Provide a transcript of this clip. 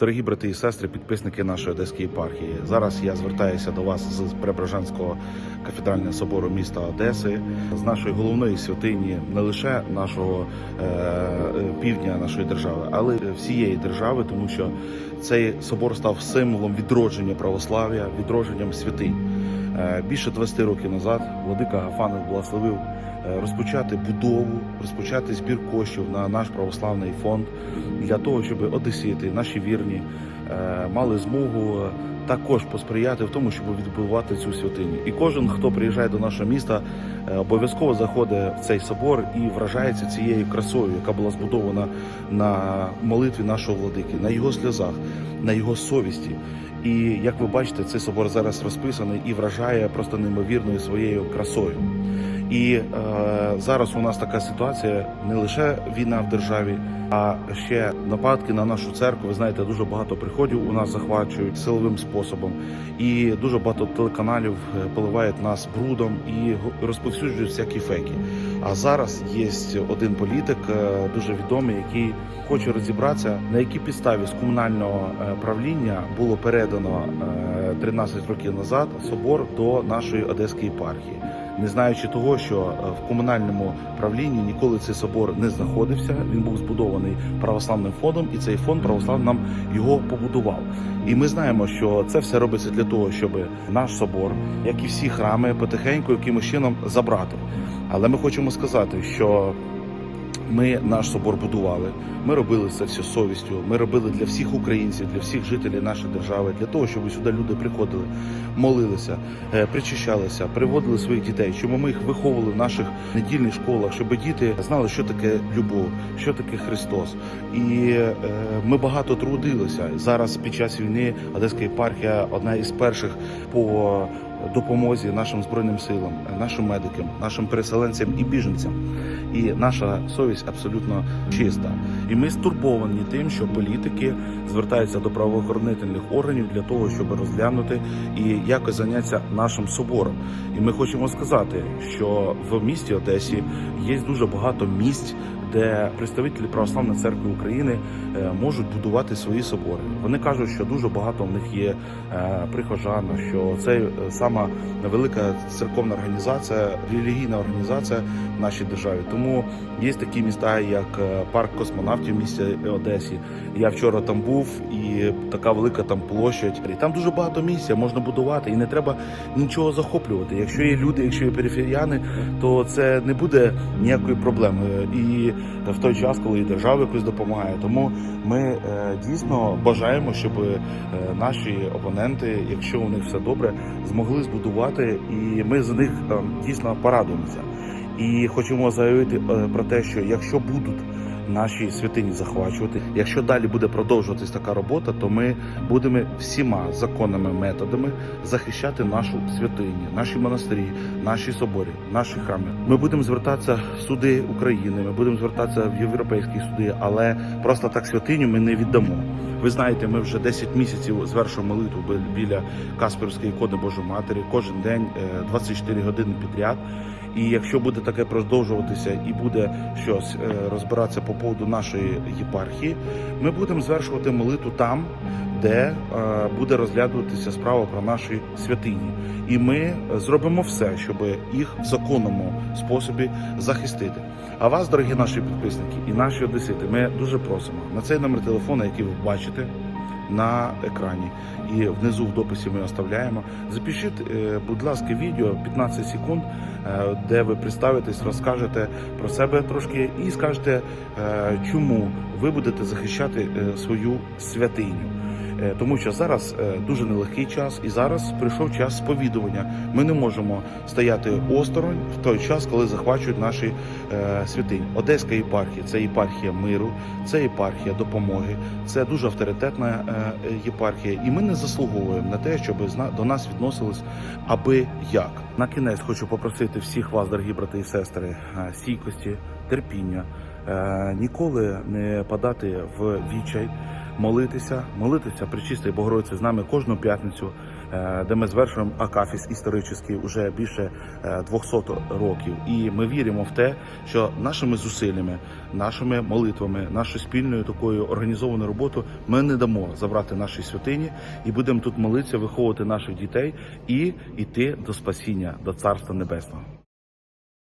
Дорогі брати і сестри, підписники нашої одеської єпархії. Зараз я звертаюся до вас з Преображенського кафедрального собору міста Одеси, з нашої головної святині, не лише нашого е, півдня нашої держави, але всієї держави, тому що цей собор став символом відродження православ'я, відродженням святинь. Е, Більше 20 років назад владика Гафанов благословив розпочати будову, розпочати збір коштів на наш православний фонд для того, щоб одесити, наші вірні, е, мали змогу також посприяти в тому, щоб відбудувати цю святиню. І кожен, хто приїжджає до нашого міста, е, обов'язково заходить в цей собор і вражається цією красою, яка була збудована на молитві нашого владики, на його сльозах, на його совісті. І як ви бачите, цей собор зараз розписаний і вражає просто неймовірною своєю красою. І е, зараз у нас така ситуація не лише війна в державі, а ще нападки на нашу церкву. Ви знаєте, дуже багато приходів у нас захвачують силовим способом, і дуже багато телеканалів е, поливають нас брудом і розповсюджують всякі фейки. А зараз є один політик, е, дуже відомий, який хоче розібратися, на якій підставі з комунального е, правління було передано е, 13 років назад собор до нашої одеської єпархії не знаючи того, що е, в комунальному правлінні ніколи цей собор не знаходився. Він був збудований православним фондом, і цей фонд православ нам його побудував. І ми знаємо, що це все робиться для того, щоб наш собор, як і всі храми, потихеньку якимось чином забрати. Але ми хочемо сказати, що ми наш собор будували. Ми робили це все совістю. Ми робили для всіх українців, для всіх жителів нашої держави, для того, щоб сюди люди приходили, молилися, е, причащалися, приводили своїх дітей, щоб ми їх виховували в наших недільних школах, щоб діти знали, що таке любов, що таке Христос. І е, ми багато трудилися. Зараз під час війни Одеська єпархія одна із перших по допомозі нашим збройним силам, нашим медикам, нашим переселенцям і біженцям. І наша совість абсолютно чиста. І ми стурбовані тим, що політики звертаються до правоохоронительних органів для того, щоб розглянути і якось зайнятися нашим собором. І ми хочемо сказати, що в місті Одесі є дуже багато місць. Де представителі православної церкви України е, можуть будувати свої собори. Вони кажуть, що дуже багато в них є е, прихожан, що це е, сама велика церковна організація, релігійна організація в нашій державі. Тому є такі міста, як парк космонавтів в місті Одесі. Я вчора там був, і така велика там площадь. І там дуже багато місця можна будувати, і не треба нічого захоплювати. Якщо є люди, якщо є периферіяни, то це не буде ніякої проблеми. І в той час, коли і держава якось допомагає. Тому ми е, дійсно бажаємо, щоб е, наші опоненти, якщо у них все добре, змогли збудувати, і ми з них дійсно порадуємося. І хочемо заявити е, про те, що якщо будуть наші святині захвачувати, якщо далі буде продовжуватись така робота, то ми будемо всіма законними методами захищати нашу святиню, наші монастирі, наші соборі, наші храми. Ми будемо звертатися в суди України, ми будемо звертатися в європейські суди, але просто так святиню ми не віддамо. Ви знаєте, ми вже 10 місяців звершуємо молитву бі- біля Касперської ікони Божої Матері кожен день, е, 24 години підряд. І якщо буде таке продовжуватися і буде щось е, розбиратися по поводу нашої єпархії, ми будемо звершувати молитву там, де е, буде розглядуватися справа про наші святині. І ми зробимо все, щоб їх в законному способі захистити. А вас, дорогі наші підписники і наші одесити, ми дуже просимо на цей номер телефону, який ви бачите на екрані, і внизу в дописі ми оставляємо. Запишіть, е, будь ласка, відео 15 секунд, е, де ви представитесь, розкажете про себе трошки і скажете, е, чому ви будете захищати свою святиню. Е, Тому що зараз е, дуже нелегкий час, і зараз прийшов час сповідування. Ми не можемо стояти осторонь в той час, коли захвачують наші е, святині. Одеська єпархія це єпархія миру, це єпархія допомоги, це дуже авторитетна єпархія, і ми не заслуговуємо на те, щоб до нас відносились аби як. На кінець хочу попросити всіх вас, дорогі брати і сестри, стійкості, терпіння, ніколи не падати в відчай молитися, молитися Пречистої Богородиці з нами кожну п'ятницю. е, де ми звершуємо акафіс історичний уже більше е, 200 років. І ми віримо в те, що нашими зусиллями, нашими молитвами, нашою спільною такою організованою роботою ми не дамо забрати наші святині і будемо тут молитися, виховувати наших дітей і йти до спасіння, до Царства Небесного.